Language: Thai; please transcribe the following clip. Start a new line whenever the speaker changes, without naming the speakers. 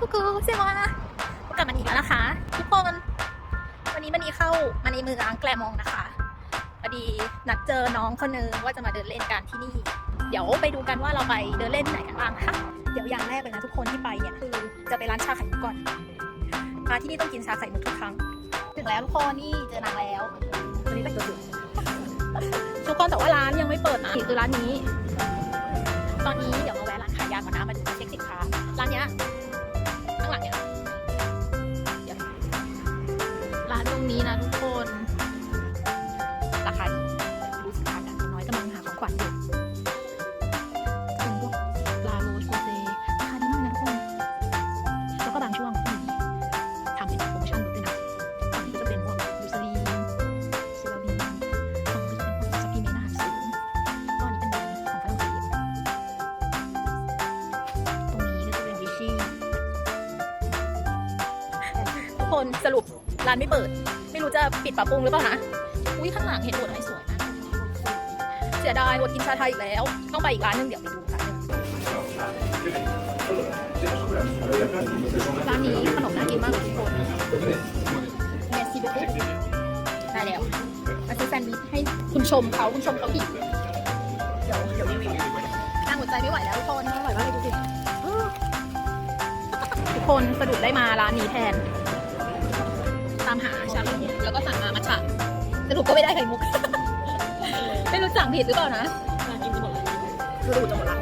กูกูเซวาพบกับมันอีกแล้วนะคะ ทุกคนวันนี้มันนี้เข้ามาในเมืองแกลมองนะคะพอดีนัดเจอน้องคนนึงว่าจะมาเดินเล่นกันที่นี่ เดี๋ยวไปดูกันว่าเราไปเดินเล่นไหนกันบ้างนะคะเดี๋ยวอย่างแรกเลยนะทุกคนที่ไปเนี่ยคือจะไปร้านชาไข่มุกก่อนมาที่นี่ต้องกินชาไข่มุกทุกครั้ง ถึงแล้วทุกคนนี่เจอนางแล้ววันนี้แต่งตัวสวยทุกคนแต่ว่าร้านยังไม่เปิดนะคือร้านนี้ ตรงนี้นะทุกคน ราคาดีดูสินค้ากันน้อยกำลังหาของขวัญอยู่เป็นพวกลาโรสโกเซราคาดีมากนะทุกคน แล้วก็บางช่วงก็มีทำเป็นโปรโมชั่นลดด้วยนะฝั่งนี้ก็จะเป็นพวกยูซารีนเซรามีนฝั่งนี้ก็จะเป็นพวกซัพพลีเมนต์อาหารเสริมก็อันนี้เป็นแบรนด์ของฝรั่งเศสตรงนี้ก็จะเป็นวิชี่ทุกคนสรุป ร้านไม่เปิด ไม่รู้จะปิดปรับปรุงหรือเปล่านะอุ้ยข้างหลังเห็นบทอะไรสวยมากเสียดายบทกินชาไทยอีกแล้ว ต้องไปอีกร้านหนึงเดี๋ยวไปดูกันร้านนี้ขนมน่ากินมากเลยทุกคนเมสซี่เบเก้ได้แล้วมาซื้อแซนด์วิชให้คุณชมเขาคุณชมเขาอีกเดี๋ยวเดี๋ยวรีวิวนั่งหัวใจไม่ไหวแล้วทุกคนไม่ไหวมากเลยดูสิทุกคนสะดุดได้มาร้านนี้แทนามหาชาลีแล้วก็สั่งมามัทฉะสรุปก็ไม่ได้ไข่มุก ไม่รู้สั่งผิดหรือเปล่านะ
น่ากินจะหมดเลย
คือดูจะหมดละ